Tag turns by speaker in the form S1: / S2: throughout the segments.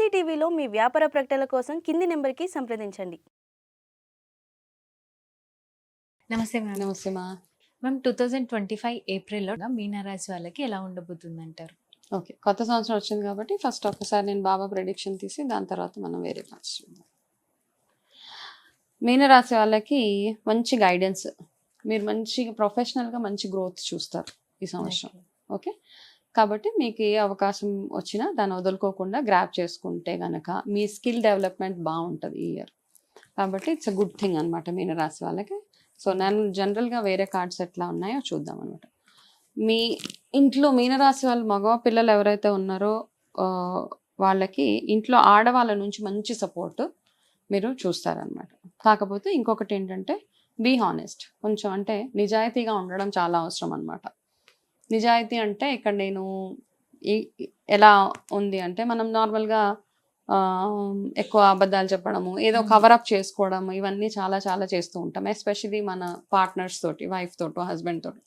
S1: స్వాతి టీవీలో మీ వ్యాపార ప్రకటనల కోసం కింది నెంబర్కి సంప్రదించండి.
S2: నమస్తే మ్యామ్
S3: నమస్తే మా.
S2: Ma'am two thousand twenty five ఏప్రిల్లో మీనరాశి వాళ్ళకి ఎలా ఉండబోతుంది అంటారు
S3: ఓకే కొత్త సంవత్సరం వచ్చింది కాబట్టి ఫస్ట్ ఒక్కసారి నేను బాబా ప్రెడిక్షన్ తీసి దాని తర్వాత మనం వేరే పార్ట్స్ చూద్దాం. మీనరాశి వాళ్ళకి మంచి గైడెన్స్ మీరు మంచి ప్రొఫెషనల్గా మంచి గ్రోత్ చూస్తారు ఈ సంవత్సరం. ఓకే? కాబట్టి మీకు ఏ అవకాశం వచ్చినా దాన్ని వదులుకోకుండా గ్రాప్ చేసుకుంటే గనక మీ స్కిల్ డెవలప్మెంట్ బాగుంటుంది ఈ ఇయర్ కాబట్టి ఇట్స్ అ గుడ్ థింగ్ అనమాట మీనరాశి వాళ్ళకి. సో నేను జనరల్గా వేరే కార్డ్స్ ఎట్లా ఉన్నాయో చూద్దాం అనమాట మీ ఇంట్లో మీనరాశి వాళ్ళు మగ పిల్లలు ఎవరైతే ఉన్నారో వాళ్ళకి ఇంట్లో ఆడవాళ్ళ నుంచి మంచి సపోర్ట్ మీరు చూస్తారనమాట కాకపోతే ఇంకొకటి ఏంటంటే బీ హానెస్ట్ కొంచెం అంటే నిజాయితీగా ఉండడం చాలా అవసరం అనమాట నిజాయితీ అంటే ఇక్కడ నేను ఎలా ఉంది అంటే మనం నార్మల్గా ఎక్కువ అబద్ధాలు చెప్పడము ఏదో. కవరప్ చేసుకోవడం ఇవన్నీ చాలా చాలా చేస్తూ ఉంటాం. ఎస్పెషలీ మన పార్ట్నర్స్ తోటి వైఫ్ తోటి హస్బెండ్ తోటి.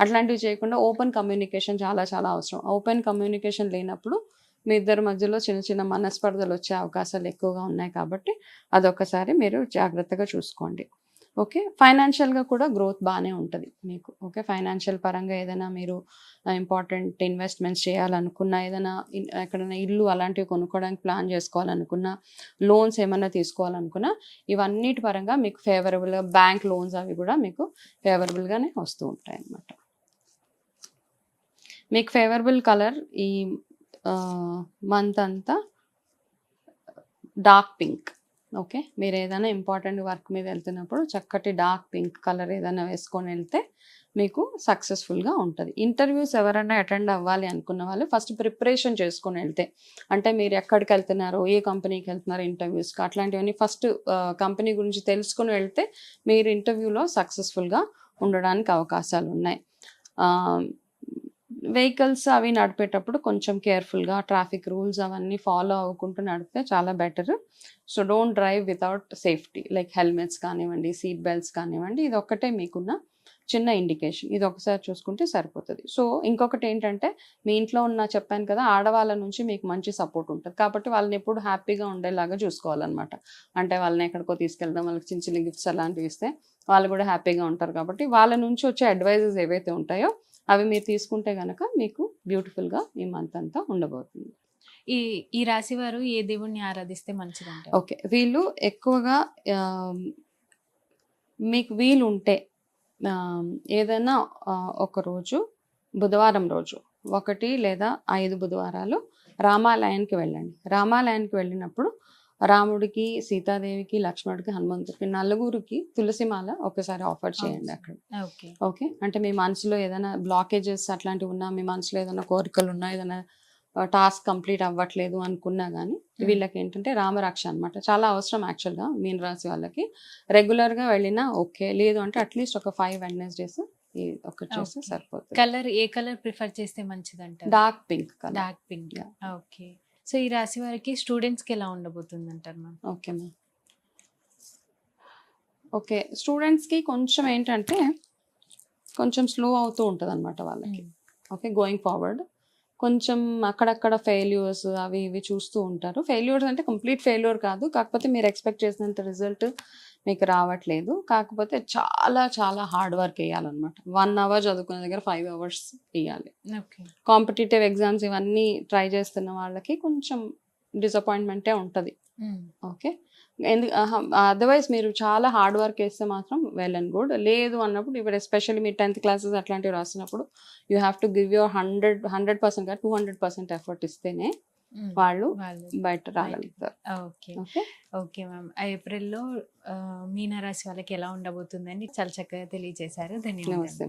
S3: అట్లాంటివి చేయకుండా ఓపెన్ కమ్యూనికేషన్ చాలా చాలా అవసరం. ఓపెన్ కమ్యూనికేషన్ లేనప్పుడు మీ ఇద్దరి మధ్యలో చిన్న చిన్న మనస్పర్ధలు వచ్చే అవకాశాలు ఎక్కువగా ఉన్నాయి కాబట్టి అదొకసారి మీరు జాగ్రత్తగా చూసుకోండి. ఓకే? ఫైనాన్షియల్గా కూడా గ్రోత్ బాగానే ఉంటుంది మీకు. ఓకే? ఫైనాన్షియల్ పరంగా ఏదైనా మీరు ఇంపార్టెంట్ ఇన్వెస్ట్మెంట్స్ చేయాలనుకున్నా ఏదైనా ఎక్కడైనా ఇల్లు అలాంటివి కొనుక్కోవడానికి ప్లాన్ చేసుకోవాలనుకున్నా లోన్స్ ఏమైనా తీసుకోవాలనుకున్నా ఇవన్నిటి పరంగా మీకు ఫేవరబుల్గా బ్యాంక్ లోన్స్ అవి కూడా మీకు ఫేవరబుల్గానే వస్తూ ఉంటాయి అన్నమాట. మీకు ఫేవరబుల్ కలర్ ఈ మంత్ అంతా డార్క్ పింక్. ఓకే. మీరు ఏదైనా ఇంపార్టెంట్ వర్క్ మీద వెళ్తున్నప్పుడు చక్కటి డార్క్ పింక్ కలర్ ఏదైనా వేసుకొని వెళ్తే మీకు సక్సెస్ఫుల్గా ఉంటుంది. ఇంటర్వ్యూస్ ఎవరైనా అటెండ్ అవ్వాలి అనుకున్న వాళ్ళు ఫస్ట్ ప్రిపరేషన్ చేసుకొని వెళ్తే అంటే మీరు ఎక్కడికి వెళ్తున్నారు ఏ కంపెనీకి వెళ్తున్నారు ఇంటర్వ్యూస్కి అట్లాంటివన్నీ ఫస్ట్ కంపెనీ గురించి తెలుసుకొని వెళ్తే మీరు ఇంటర్వ్యూలో సక్సెస్ఫుల్గా ఉండడానికి అవకాశాలు ఉన్నాయి వెహికల్స్ అవి నడిపేటప్పుడు కొంచెం కేర్ఫుల్గా ట్రాఫిక్ రూల్స్ అవన్నీ ఫాలో అవ్వకుంటూ నడిపితే చాలా better. So don't drive without safety. Like helmets కానివ్వండి సీట్ బెల్ట్స్ కానివ్వండి ఇది ఒక్కటే మీకున్న చిన్న ఇండికేషన్. ఇది ఒకసారి చూసుకుంటే సరిపోతుంది. సో ఇంకొకటి ఏంటంటే మీ ఇంట్లో ఉన్న చెప్పాను కదా ఆడవాళ్ళ నుంచి మీకు మంచి సపోర్ట్ ఉంటుంది. కాబట్టి వాళ్ళని ఎప్పుడు హ్యాపీగా ఉండేలాగా చూసుకోవాలన్నమాట. అంటే వాళ్ళని ఎక్కడికో తీసుకెళ్దాం వాళ్ళకి చిన్న చిన్న గిఫ్ట్స్ అలాంటివి ఇస్తే వాళ్ళు కూడా హ్యాపీగా ఉంటారు కాబట్టి వాళ్ళ నుంచి వచ్చే అడ్వైజెస్ ఏవైతే ఉంటాయో అవి మీరు తీసుకుంటే కనుక మీకు బ్యూటిఫుల్గా ఈ మంత్ అంతా ఉండబోతుంది.
S2: ఈ ఈ రాశి వారు ఏ దేవుణ్ణి ఆరాధిస్తే మంచిది అంటారు
S3: ఓకే. వీళ్ళు ఎక్కువగా మీకు వీలు ఉంటే ఏదైనా ఆ, ఒక రోజు బుధవారం రోజు ఒకటి లేదా ఐదు బుధవారాలు రామాలయానికి వెళ్ళండి. రామాలయానికి వెళ్ళినప్పుడు రాముడికి సీతాదేవికి లక్ష్మణుడికి హనుమంతుడికి నలుగురికి తులసిమాల ఒకసారి ఆఫర్ చేయండి అక్కడ.
S2: ఓకే.
S3: ఓకే? అంటే మీ మనసులో ఏదైనా బ్లాకేజెస్ అట్లాంటివి ఉన్నా మీ మనసులో ఏదైనా కోరికలు ఉన్నా ఏదైనా టాస్క్ కంప్లీట్ అవ్వట్లేదు అనుకున్నా కానీ వీళ్ళకి ఏంటంటే రామరక్ష అన్నమాట. చాలా అవసరం యాక్చువల్గా మీన రాశి వాళ్ళకి. రెగ్యులర్గా వెళ్ళినా ఓకే. లేదు అంటే అట్లీస్ట్ ఒక ఫైవ్ వెడ్నెస్డేస్ ఒకటి చేస్తే. సరిపోతుంది.
S2: కలర్ ఏ కలర్ ప్రిఫర్ చేస్తే మంచిది అంటారు
S3: dark pink colour
S2: dark pink. Okay. So ఈ రాశి వారికి స్టూడెంట్స్కి ఎలా ఉండబోతుంది అంటారు మ్యామ్?
S3: Okay ma'am. ఓకే స్టూడెంట్స్కి కొంచెం ఏంటంటే కొంచెం స్లో అవుతూ ఉంటుంది అనమాట వాళ్ళకి ఓకే గోయింగ్ ఫార్వర్డ్. కొంచెం అక్కడక్కడ ఫెయిల్యూర్స్ అవి ఇవి చూస్తూ ఉంటారు. ఫెయిల్యూర్స్ అంటే కంప్లీట్ ఫెయిల్యూర్ కాదు. కాకపోతే మీరు ఎక్స్పెక్ట్ చేసినంత రిజల్ట్ మీకు రావట్లేదు. కాకపోతే చాలా చాలా హార్డ్ వర్క్ వేయాలన్నమాట. వన్ అవర్ చదువుకునే దగ్గర ఫైవ్ అవర్స్ వేయాలి.
S2: ఓకే.
S3: కాంపిటేటివ్ ఎగ్జామ్స్ ఇవన్నీ ట్రై చేస్తున్న వాళ్ళకి కొంచెం డిసప్పాయింట్మెంటే ఉంటుంది. ఓకే? ఎందు అదర్వైజ్ మీరు చాలా హార్డ్ వర్క్ వేస్తే మాత్రం వెల్ అండ్ గుడ్. లేదు అన్నప్పుడు ఇప్పుడు ఎస్పెషల్లీ మీరు టెన్త్ క్లాసెస్ అట్లాంటివి రాసినప్పుడు you have to give your hundred hundred percent two hundred percent effort ఇస్తేనే వాళ్ళు
S2: వాళ్ళు
S3: బయట రాగలుగుతారు.
S2: ఓకే.
S3: ఓకే?
S2: మ్యామ్. ఏప్రిల్లో మీనరాశి వాళ్ళకి ఎలా ఉండబోతుందని చాలా చక్కగా తెలియజేశారు. ధన్యవాదాలు.